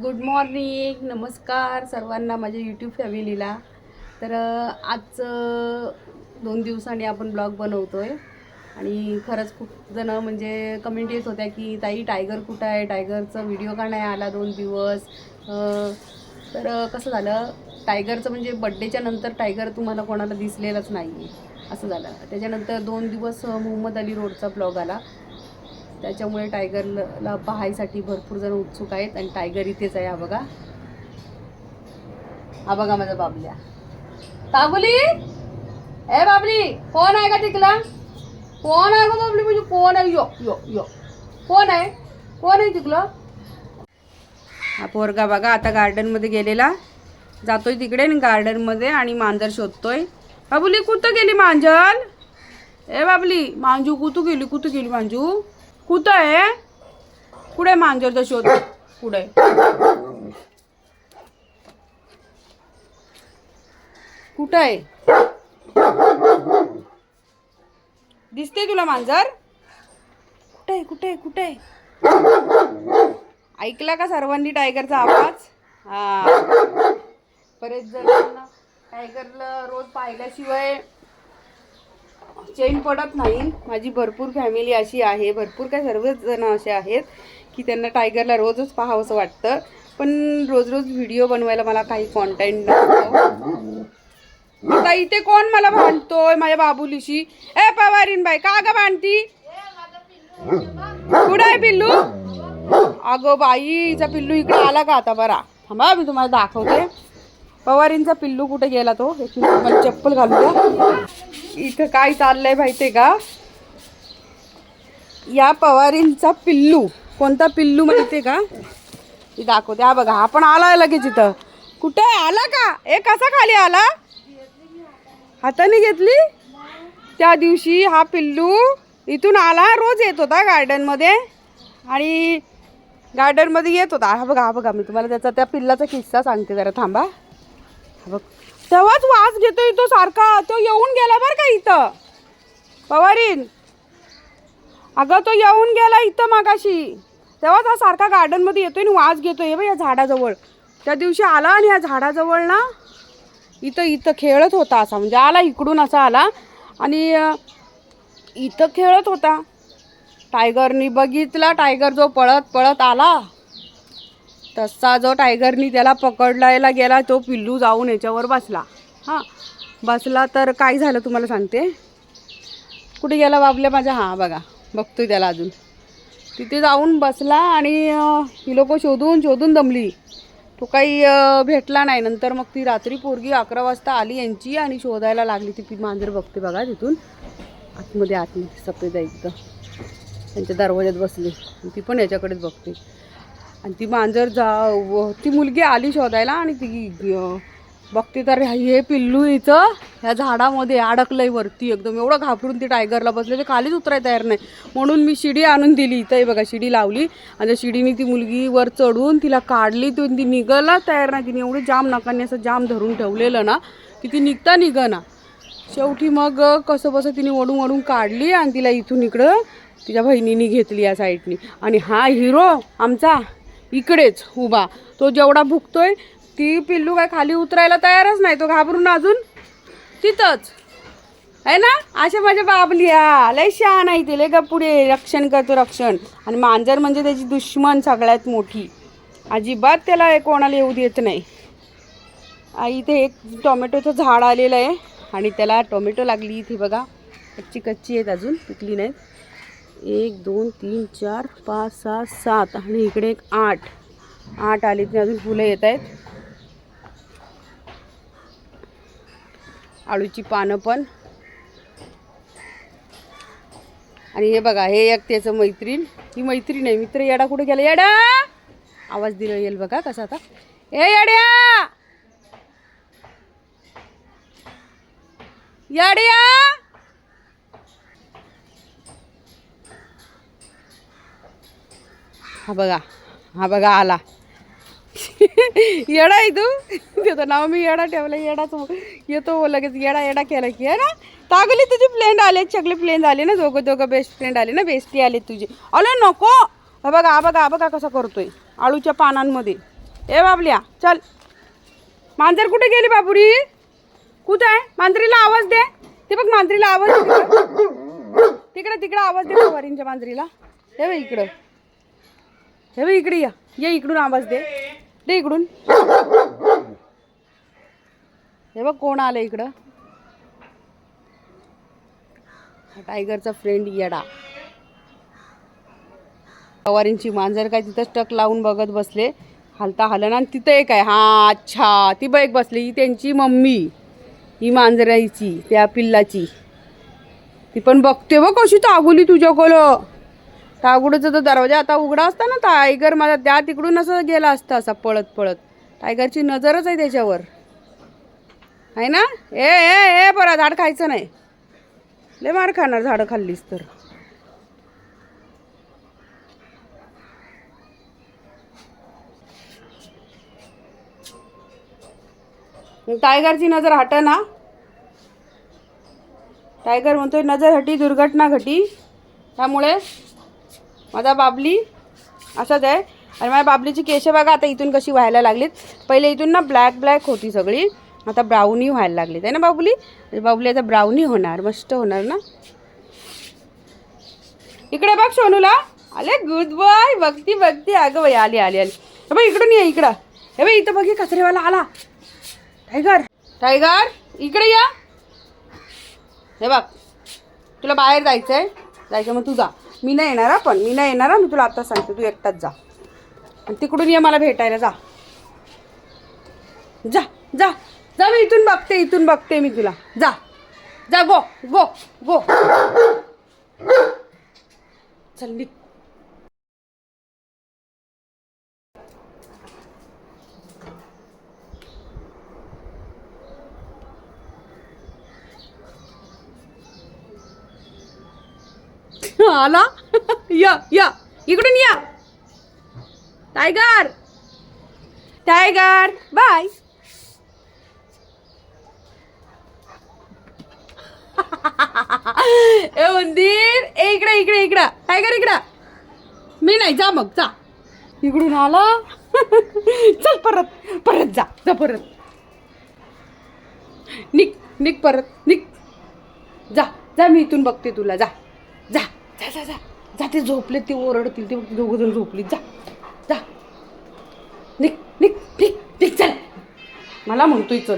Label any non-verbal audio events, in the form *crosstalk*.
Good morning नमस्कार सर्वांना माझ्या यूट्यूब फॅमिलीला तर आजचं आज दोन दिवसांनी आपण ब्लॉग बनवतो आहे आणि खरंच खूप जणं म्हणजे कमेंट येत होत्या की ताई टायगर कुठं आहे? टायगरचा व्हिडिओ का नाही आला दोन दिवस? तर कसं झालं? टायगरचं म्हणजे बड्डेच्या नंतर टायगर तुम्हाला कोणाला दिसलेलाच नाही आहे असं झालं. त्याच्यानंतर दोन दिवस मोहम्मद अली रोडचा ब्लॉग आला. त्याच्यामुळे टायगरला पाहायसाठी भरपूर जण उत्सुक आहेत आणि टायगर इथेच आहे हा बघा. हा बघा माझा बाबल्या. तागुली ए बाबली कोण आहे का तिकला कोण आहे का बाबली? म्हणजे कोण आहे? यो यो यो. कोण आहे? कोण आहे तिकलं हा पोरगा बघा आता गार्डनमध्ये गेलेला. जातोय तिकडे गार्डनमध्ये आणि मांजर शोधतोय. बाबुली कुठं गेली मांजर? ए बाबली मांजू कुठं गेली? कुठं गेली मांजू? कुठं आहे? कुठे मांजरचा शोध. कुठे? कुठं आहे? दिसते तुला मांजर? कुठे आहे? कुठे आहे? कुठे आहे? ऐकला का सर्वांनी टायगरचा आवाज? हा. बरेच जणांना टायगरला रोज पाहिल्याशिवाय चैन पडत नाही. माझी भरपूर फॅमिली अशी आहे. भरपूर काय सर्वच जणं असे आहेत की त्यांना टायगरला रोजच पाहावंसं वाटतं. पण रोज रोज व्हिडिओ बनवायला मला काही कॉन्टेंट नसतो. आता इथे कोण मला भांडतोय? माझ्या बाबुलीशी. ए पवारीन बाई का ग भांडती? कुठं आहे पिल्लू? अगं बाईचा पिल्लू इकडे आला का आता बरा? थांबा मी तुम्हाला दाखवते. पवारींचा पिल्लू कुठे गेला तो? एक चप्पल घालू द्या. इथं काय चाललंय माहिती का? या पवारींचा पिल्लू. कोणता पिल्लू माहितीये का? दाखव दाखवते. हा बघा हा पण आलाय लगेच इथं. कुठे? आला का? ए कसा खाली आला? हाताने घेतली? त्या दिवशी हा पिल्लू इथून आला रोज येत होता गार्डनमध्ये. आणि गार्डनमध्ये येत होता. हा बघा हा बघा मी तुम्हाला त्याचा त्या पिल्लाचा किस्सा सांगते जरा थांबा. हा बघ. तेव्हाच वास घेतोय तो सारखा. तो येऊन गेला बरं का इथं. पवारीन. अगं तो येऊन गेला इथं मागाशी. तेव्हाच हा सारखा गार्डनमध्ये येतोय आणि वास घेतोय. बघ या झाडाजवळ. त्या दिवशी आला आणि या झाडाजवळ ना इथं इथं खेळत होता असा. म्हणजे आला इकडून असा आला. आणि इथं खेळत होता. टायगरनी बघितला. टायगर जो पळत पळत आला. तसा जो टायगरनी त्याला पकडलायला गेला तो पिल्लू जाऊन याच्यावर बसला. हां बसला तर काय झालं तुम्हाला सांगते? कुठे गेला बाबल्या माझ्या? हां बघा बघतोय त्याला अजून. तिथे जाऊन बसला आणि ही लोक शोधून शोधून दमली. तो काही भेटला नाही. नंतर मग ती रात्री पोरगी अकरा वाजता आली यांची आणि शोधायला लागली. ती पी मांजर बघते बघा तिथून. आतमध्ये आतमध्ये सफेद आहे एकदम त्यांच्या दरवाज्यात बसली. ती पण याच्याकडेच बघते. आणि ती मांजर जा व- ती मुलगी आली शोधायला आणि ती बघते तर हे पिल्लू इथं ह्या झाडामध्ये अडकलंय वरती एकदम. एवढं घाबरून ती टायगरला बसले. ते खालीच उतरायला तयार नाही. म्हणून मी शिडी आणून दिली. इथं हे बघा शिडी लावली. आणि त्या शिडीने ती मुलगी वर चढून तिला काढली. ती ती निघायला तयार नाही. तिने एवढी जाम नाकाने असं जाम धरून ठेवलेलं ना की ती निघता निघना. शेवटी मग कसं बसं तिने ओढून ओढून काढली आणि तिला इथून इकडं तिच्या बहिणीने घेतली या साईडनी आणि हा हिरो आमचा इकडेच उभा. तो जेवढा भुकतोय ती पिल्लू काय खाली उतरायला तयारच नाही. तो घाबरून अजून तिथंच. आहे ना? अशा माझ्या बाबलिया लय शहाण आहे ते. लय का पुढे. रक्षण करतो रक्षण. आणि मांजर म्हणजे त्याची दुश्मन सगळ्यात मोठी. अजिबात त्याला कोणाला येऊ देत नाही. इथे एक टोमॅटोचं झाड आलेलं आहे. आणि त्याला टोमॅटो लागली इथे बघा. कच्ची कच्ची आहेत अजून. पिकली नाहीत. एक दोन तीन चार पाच सहा सात आणि इकडे एक आठ. आठ आली ती अजून फुलं येत आहेत. आळूची पानं पण. आणि हे बघा हे एक त्याचं मैत्रीण. ही मैत्रीण आहे. मित्र येडा कुठे गेला? येडा! आवाज दिला येईल बघा कसा आता. ए येड्या! येड्या! हा बघा हा बघा आला. येडा आहे तू? त्याचं नाव मी येडा ठेवलं येडाच येतो लगेच येडा येडा केला की ना? तागली तुझी फ्रेंड आले सगळे फ्रेंड आले ना दोघं दोघं बेस्ट फ्रेंड आले ना बेस्टी आली तुझी. अरे नको! हा बघा हा बघा हा बघा कसा करतोय. आळूच्या पानांमध्ये. ए बाबल्या चल. मांजर कुठे गेली बाबुरी? कुठं आहे? मांजरीला आवाज दे. ते बघ मांजरीला आवाज दे. तिकडं. तिकडे तिकडे आवाज दे वरींच्या मांजरीला. हे बघ इकडं. हे बघ इकडे या. ये इकडून आवाज दे. दे इकडून. हे बघ कोण आलं इकडं? टायगरचा फ्रेंड येडा. पवारींची मांजर काय तिथं टक लावून बघत बसले. हलता हलन आणि तिथं एक आहे. हा अच्छा. ती बैक बसली. ही त्यांची मम्मी. ही मांजराईची त्या पिल्लाची. ती पण बघते बघ कशी तागुली तुझ्याकडं तागुडूचा तो दरवाजा आता उघडा असता ना टायगर माझा त्या तिकडून असं गेला असता असा पळत पळत. टायगरची नजरच आहे त्याच्यावर. आहे ना? ए ए ए बरं झाड खायचं नाही. लय मार खाणार झाडं खाल्लीस तर. टायगरची नजर हट ना टायगर म्हणतोय नजर हटी दुर्घटना घटी. त्यामुळे माझा बाबली असाच आहे. आणि माझ्या बाबलीची केश बघा आता इथून कशी व्हायला लागलीत. पहिले इथून ना ब्लॅक ब्लॅक होती सगळी. आता ब्राऊनी व्हायला लागलीत. आहे ना बाबुली? बाबुली आता ब्राऊनी होणार मस्त होणार ना? इकडे बघ सोनूला. आले गुड बॉय बघती बघती. अगं बाई आली आली आली. हे इकडून ये इकडं. हे बाई इथं बघी कचरेवाला आला. टायगर टायगर इकडे या. हे बघ तुला बाहेर जायचं आहे जायचं मग तू जा. मी नाही येणार पण मी नाही येणार मी तुला आत्ता सांगते तू एकटाच जा. आणि तिकडून ये मला भेटायला जा. जा जा. जा मी इथून बघते इथून बघते मी तुला. जा. जा गो गो गो. चल निघ. *laughs* आला? *laughs* या या. इकडून या. टायगर. टायगर. बाय. *laughs* ए मंदिर. ए इकडे इकडे इकडं. टायगर इकडं. मी नाही जा मग जा. इकडून आला. चल परत परत जा जा परत. निक निक परत निक. जा जा मी इथून बघते तुला जा जा. जा जा जा. जा ते झोपले ते ओरडतील ते दोघं जण झोपली. जा जा. निक निक निक निक चल. मला म्हणतोय चल.